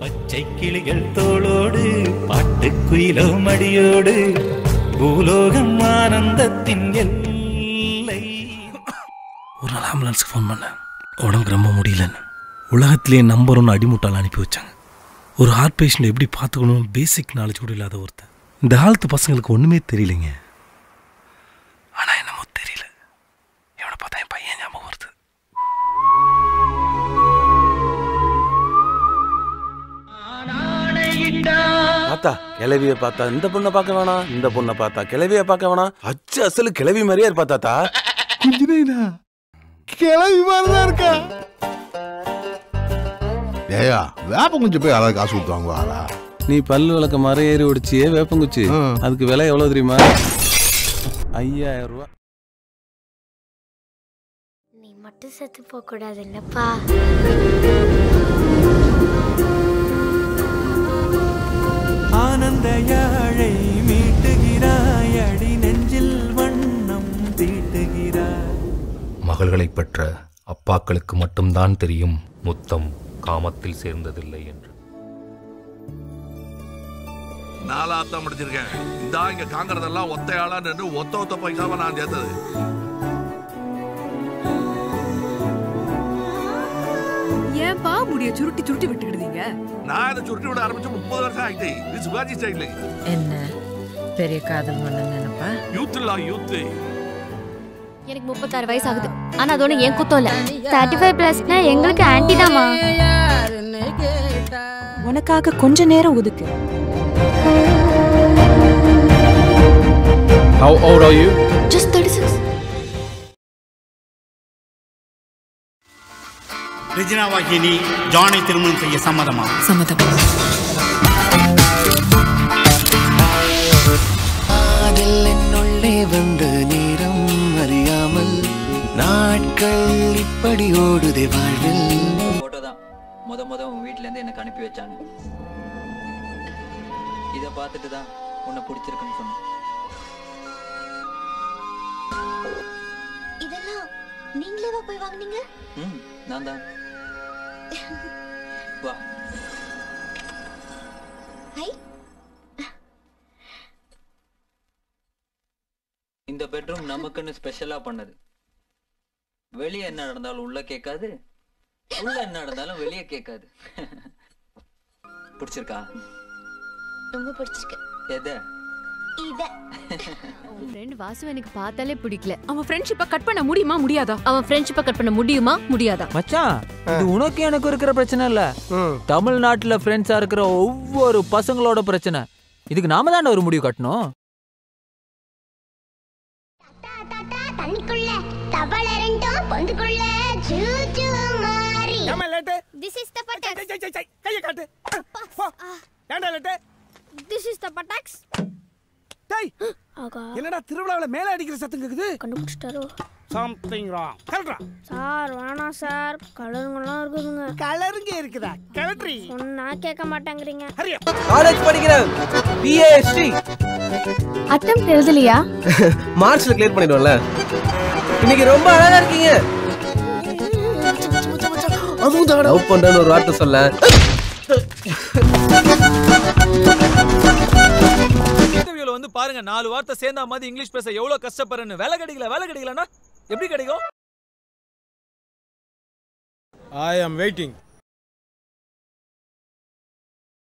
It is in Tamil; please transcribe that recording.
பச்சை கிளிகள் தோளோடு பாட்டுக்குயிலோ மடியோடு பூலோகம் ஆனந்தத்தின் எல்லை. ஒரு நாள் ஆம்புலன்ஸ்க்கு ஃபோன் பண்ணேன். உடம்புக்கு ரொம்ப முடியலன்னு. உலகத்திலேயே நம்பர் ஒன்று அடிமுட்டால் அனுப்பி வச்சாங்க. ஒரு ஹார்ட் பேஷண்ட் எப்படி பார்த்துக்கணும் பேசிக் நாலேஜ் கூட இல்லாத ஒருத்தன். இந்த காலத்து பசங்களுக்கு ஒன்றுமே தெரியலைங்க. பார்த்தா கிளவிய பார்த்தா இந்த பொண்ணை பார்க்க வேணாம் இந்த பொண்ணை பார்த்தா கிளவிய பார்க்க வேணாம். அச்சு அசலு கிளவி மாதிரியே இருப்பா தாத்தா. கிளவி மாதிரிதான் இருக்கா? ஏயா வேப்ப குஞ்சு போய் யாராவது காசு கொடுத்து வாங்குவாரா நீ பல்லு விளக்க மரம் ஏறி ஒடிச்சியே வேப்பங்குச்சி. அதுக்கு விலை எவ்வளவு தெரியுமா? ஐயாயிரம் ரூபாய் நீ மட்டும் செத்து போக கூடாது இல்லப்பா ஆனந்த யாழை மீட்டுகிறாய் அடி நெஞ்சில் வண்ணம் தீட்டுகிறாய் மகள்களைப் பெற்ற அப்பாக்களுக்கு மட்டும்தான் தெரியும் முத்தம் காமத்தில் சேர்ந்ததில்லை என்று. நாலாத்தான் முடிச்சிருக்கேன் இந்த இங்க காங்கறதெல்லாம் ஒத்தையாளா நின்று ஒத்த ஒத்த பைசாவை நான் சேர்த்தது. ஏன்பா முடிய சுருட்டி சுருட்டி விட்டுக்கிடுதீங்க? நான் இதை சுருட்டி விட ஆரம்பிச்சு முப்பது வருஷம் ஆயிட்டு. இது சிவாஜி ஸ்டைலு என்ன? பெரிய காதல் பண்ண நினைப்பா யூத் இல்ல யூத் எனக்கு முப்பத்தாறு வயசு ஆகுது ஆனா அதோட என் குத்தம் இல்ல. தேர்ட்டி ஃபைவ் பிளஸ்னா எங்களுக்கு ஆன்டி தாமா உனக்காக கொஞ்ச நேரம் ஒதுக்கு. How old are you? ரிஜினாவாகிய நீ ஜானை திருமணம் செய்ய சம்மதமா? சம்மதம். அதில் என்னுள்ளே வந்த நேரம் அறியாமல் நாட்கள் இப்படி ஓடுதே வாழ்வில். போட்டோ தான் முத முத உன் வீட்ல இருந்து எனக்கு அனுப்பி வச்சாங்க. இத பார்த்துட்டு தான் உன்னை பிடிச்சிருக்குன்னு சொன்னேன். இதெல்லாம் நீங்களேவா போய் வாங்குனீங்க? ம் நான் தான். வா. ஹை. இந்த பெட்ரூம் நமக்குன்னு ஸ்பெஷலா பண்ணது. வெளியே என்ன நடந்தாலும் உள்ள கேட்காது. உள்ள என்ன நடந்தாலும் வெளியே கேட்காது. பிடிச்சிருக்கா? ரொம்ப பிடிச்சிருக்கு. எதை? உன் ஃப்ரெண்ட் வாசு எனக்கு பார்த்தாலே பிடிக்கல. அவன் ஃப்ரெண்ட்ஷிப்பை கட் பண்ண முடியுமா முடியாதா? அவன் ஃப்ரெண்ட்ஷிப்பை கட் பண்ண முடியுமா முடியாதா? மச்சான் இது உனக்கு எனக்கு இருக்கிற பிரச்சனை இல்ல. தமிழ்நாட்டுல ஃப்ரெண்ட்ஸா இருக்கிற ஒவ்வொரு பசங்களோட பிரச்சனை. இதுக்கு நாம தான் ஒரு முடிவு கட்டணும்? தண்ணிக்குள்ள தவளை ரெண்டும் பொந்துக்குள்ள சூச்சு மாறி. திஸ் இஸ் என்னடா திருவிழாவில் மேலே அடிக்கிற சத்தம் கேக்குது? கண்டுபிடிச்சிட்டாரோ? சம்திங் ராங் கரெக்டா சார் வேணாம் சார். கலருங்கெல்லாம் இருக்குதுங்க. கலருங்க இருக்குதா? கலட்ரி. சொன்னா கேட்க மாட்டேங்கிறீங்க. ஹரியா காலேஜ் படிக்கிறேன் பிஏஎஸ்டி அட்டம் எழுதலையா மார்ச்ல கிளியர் பண்ணிடுவோம்ல. இன்னைக்கு ரொம்ப அழகா இருக்கீங்க. லவ் பண்றேன்னு ஒரு வார்த்தை சொல்ல. பாருங்க நாலு வார்த்தை சேர்ந்தா மாதிரி இங்கிலீஷ் பேச எவ்வளவு கஷ்டப்படுறேன்னு. வேலை கிடைக்கல வேலை கிடைக்கலன்னா எப்படி கிடைக்கும்? ஐ ஆம் வெயிட்டிங்